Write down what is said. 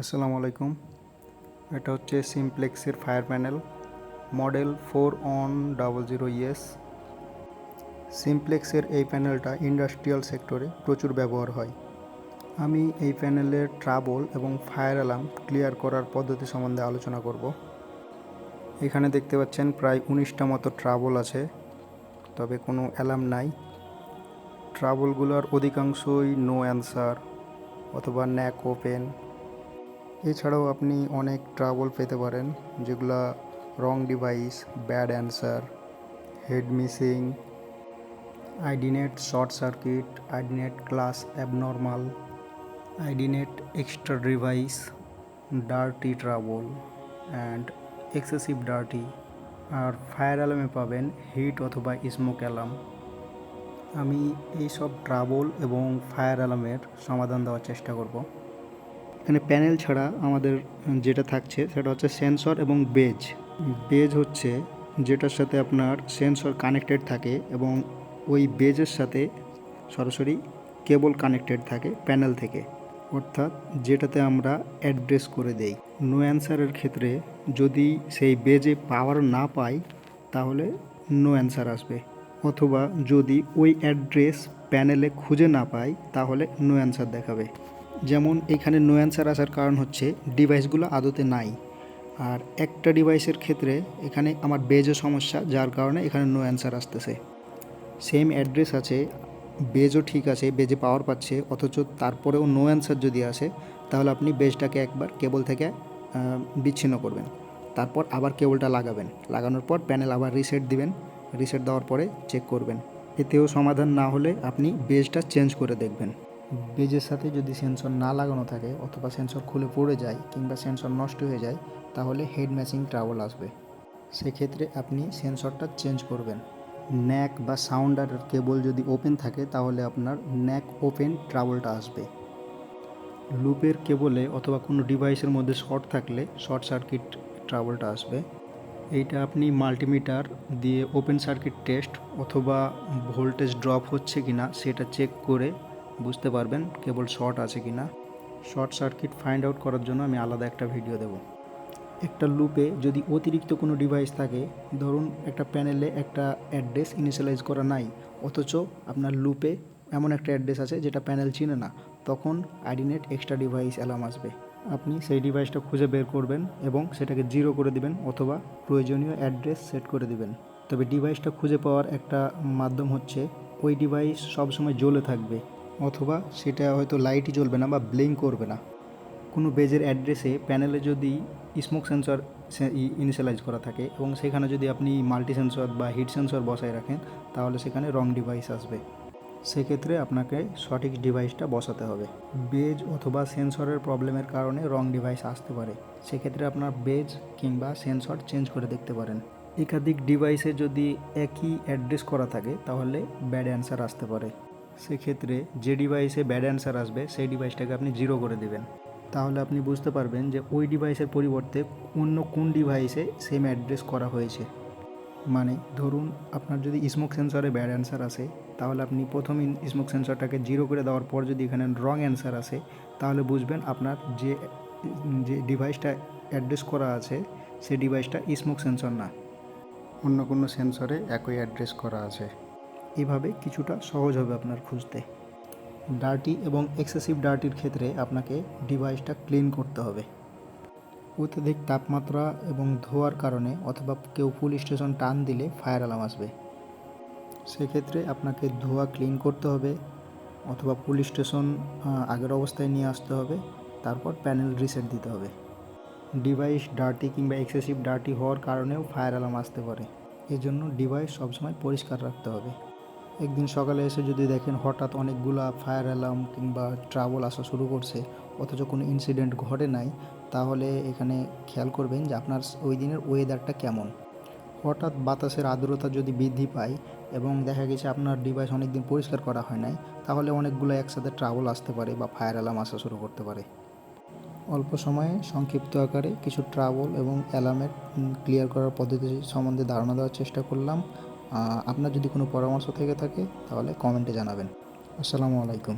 আসসালামু আলাইকুম। এটা হচ্ছে সিমপ্লেক্সের fire panel, model four one double zero yes সিমপ্লেক্সের এই প্যানেলটা ইন্ডাস্ট্রিয়াল সেক্টরে প্রচুর ব্যবহার হয়। আমি এই প্যানেলের ট্রাবল এবং ফায়ার অ্যালার্ম ক্লিয়ার করার পদ্ধতি সম্বন্ধে আলোচনা করব। এখানে দেখতে পাচ্ছেন প্রায় উনিশটা মতো ট্রাবল আছে, তবে কোনো অ্যালার্ম নাই। ট্রাবলগুলোর অধিকাংশই নো অ্যান্সার অথবা ন্যাক ওপেন। এছাড়াও আপনি অনেক ট্রাবল পেতে পারেন, যেগুলা wrong device bad answer head missing IDNet short circuit IDNet class abnormal IDNet extra device dirty trouble and excessive dirty R fire অ্যালার্মে পাবেন হিট অথবা স্মোক অ্যালার্ম আমি এই সব ট্রাবল এবং ফায়ার অ্যালার্মের সমাধান দেওয়ার চেষ্টা করব। এখানে প্যানেল ছাড়া আমাদের যেটা থাকছে সেটা হচ্ছে সেন্সর এবং বেজ। বেজ হচ্ছে যেটার সাথে আপনার সেন্সর কানেক্টেড থাকে এবং ওই বেজের সাথে সরাসরি কেবল কানেক্টেড থাকে প্যানেল থেকে। অর্থাৎ যেটাতে আমরা অ্যাড্রেস করে দেই। নো অ্যান্সারের ক্ষেত্রে যদি সেই বেজে পাওয়ার না পাই, তাহলে নো অ্যান্সার আসবে। অথবা যদি ওই অ্যাড্রেস প্যানেলে খুঁজে না পাই, তাহলে নো অ্যান্সার দেখাবে। যেমন এখানে নো অ্যান্সার আসার কারণ হচ্ছে ডিভাইসগুলো আদতে নাই। আর একটা ডিভাইসের ক্ষেত্রে এখানে আমার বেজও সমস্যা, যার কারণে এখানে নো অ্যান্সার আসতেছে। সেম অ্যাড্রেস আছে, বেজও ঠিক আছে, বেজে পাওয়ার পাচ্ছে, অথচ তারপরেও নো অ্যান্সার যদি আসে, তাহলে আপনি বেজটাকে একবার কেবল থেকে বিচ্ছিন্ন করবেন। তারপর আবার কেবলটা লাগাবেন। লাগানোর পর প্যানেল আবার রিসেট দিবেন। রিসেট দেওয়ার পরে চেক করবেন। এতেও সমাধান না হলে আপনি বেজটা চেঞ্জ করে দেখবেন। বেজের সাথে যদি সেন্সর না লাগানো থাকে অথবা সেন্সর খুলে পড়ে যায় কিংবা সেন্সর নষ্ট হয়ে যায়, তাহলে হেড ম্যাচিং ট্রাবল আসবে। সেক্ষেত্রে আপনি সেন্সরটা চেঞ্জ করবেন। ন্যাক বা সাউন্ডার কেবল যদি ওপেন থাকে, তাহলে আপনার ন্যাক ওপেন ট্রাবলটা আসবে। লুপের কেবলে অথবা কোনো ডিভাইসের মধ্যে শর্ট থাকলে শর্ট সার্কিট ট্রাবলটা আসবে। এইটা আপনি মাল্টিমিটার দিয়ে ওপেন সার্কিট টেস্ট অথবা ভোল্টেজ ড্রপ হচ্ছে কিনা, সেটা চেক করে বুঝতে পারবেন কেবল শর্ট আছে কিনা শর্ট সার্কিট ফাইন্ড আউট করার জন্য আমি আলাদা একটা ভিডিও দেবো। একটা লুপে যদি অতিরিক্ত কোনো ডিভাইস থাকে, ধরুন একটা প্যানেলে একটা অ্যাড্রেস ইনিশিয়ালাইজ করা নাই, অথচ আপনার লুপে এমন একটা অ্যাড্রেস আছে যেটা প্যানেল চিনে না, তখন আইডিনেট এক্সট্রা ডিভাইস অ্যালার্ম আসবে। আপনি সেই ডিভাইসটা খুঁজে বের করবেন এবং সেটাকে জিরো করে দিবেন অথবা প্রয়োজনীয় অ্যাড্রেস সেট করে দিবেন। তবে ডিভাইসটা খুঁজে পাওয়ার একটা মাধ্যম হচ্ছে, ওই ডিভাইস সবসময় জ্বলে থাকবে। অথবা সেটা হয়তো লাইটই জ্বলবে না বা ব্লিঙ্ক করবে না। কোনো বেজের অ্যাড্রেসে প্যানেলে যদি স্মোক সেন্সর ইনিশিয়ালাইজ করা থাকে এবং সেখানে যদি আপনি মাল্টি সেন্সর বা হিট সেন্সর বসায় রাখেন, তাহলে সেখানে রং ডিভাইস আসবে। সেক্ষেত্রে আপনাকে সঠিক ডিভাইসটা বসাতে হবে। বেজ অথবা সেন্সরের প্রবলেমের কারণে রং ডিভাইস আসতে পারে। সেক্ষেত্রে আপনার বেজ কিংবা সেন্সর চেঞ্জ করে দেখতে পারেন। একাধিক ডিভাইসে যদি একই অ্যাড্রেস করা থাকে, তাহলে ব্যাড অ্যান্সার আসতে পারে। সেক্ষেত্রে যে ডিভাইসে ব্যাড অ্যান্সার আসবে, সেই ডিভাইসটাকে আপনি জিরো করে দেবেন। তাহলে আপনি বুঝতে পারবেন যে ওই ডিভাইসের পরিবর্তে অন্য কোন ডিভাইসে সেম অ্যাড্রেস করা হয়েছে। মানে ধরুন, আপনার যদি স্মোক সেন্সরে ব্যাড অ্যান্সার আসে, তাহলে আপনি প্রথম স্মোক সেন্সরটাকে জিরো করে দেওয়ার পর যদি এখানে রং অ্যান্সার আসে, তাহলে বুঝবেন আপনার যে যে ডিভাইসটা অ্যাড্রেস করা আছে, সেই ডিভাইসটা স্মোক সেন্সর না। অন্য কোনো সেন্সরে একই অ্যাড্রেস করা আছে। এভাবে কিছুটা সহজ হবে আপনার খুঁজতে। ডার্টি এবং এক্সেসিভ ডার্টির ক্ষেত্রে আপনাকে ডিভাইসটা ক্লিন করতে হবে। অত্যধিক তাপমাত্রা এবং ধোয়ার কারণে অথবা কেউ ফুল স্টেশন টান দিলে ফায়ার অ্যালার্ম আসবে। সেক্ষেত্রে আপনাকে ধোয়া ক্লিন করতে হবে অথবা পুল স্টেশন আগের অবস্থায় নিয়ে আসতে হবে, তারপর প্যানেল রিসেট দিতে হবে। ডিভাইস ডার্টি কিংবা এক্সেসিভ ডার্টি হওয়ার কারণেও ফায়ার অ্যালার্ম আসতে পারে। এজন্য ডিভাইস সবসময় পরিষ্কার রাখতে হবে। একদিন সকালে এসে যদি দেখেন হঠাৎ অনেকগুলা ফায়ার অ্যালার্ম কিংবা ট্রাবল আসা শুরু করছে, অথচ কোনো ইনসিডেন্ট ঘটে নাই, তাহলে এখানে খেয়াল করবেন যে আপনার ওই দিনের ওয়েদারটা কেমন। হঠাৎ বাতাসের আর্দ্রতা যদি বৃদ্ধি পায় এবং দেখা গেছে আপনার ডিভাইস অনেক দিন পরিষ্কার করা হয় নাই, তাহলে অনেকগুলো একসাথে ট্রাবল আসতে পারে বা ফায়ার অ্যালার্ম আসা শুরু করতে পারে। অল্প সময়ে সংক্ষিপ্ত আকারে কিছু ট্রাবল এবং অ্যালার্মের ক্লিয়ার করার পদ্ধতি সম্বন্ধে ধারণা দেওয়ার চেষ্টা করলাম। আপনার যদি কোনো পরামর্শ থেকে থাকে তাহলে কমেন্টে জানাবেন। আসসালামু আলাইকুম।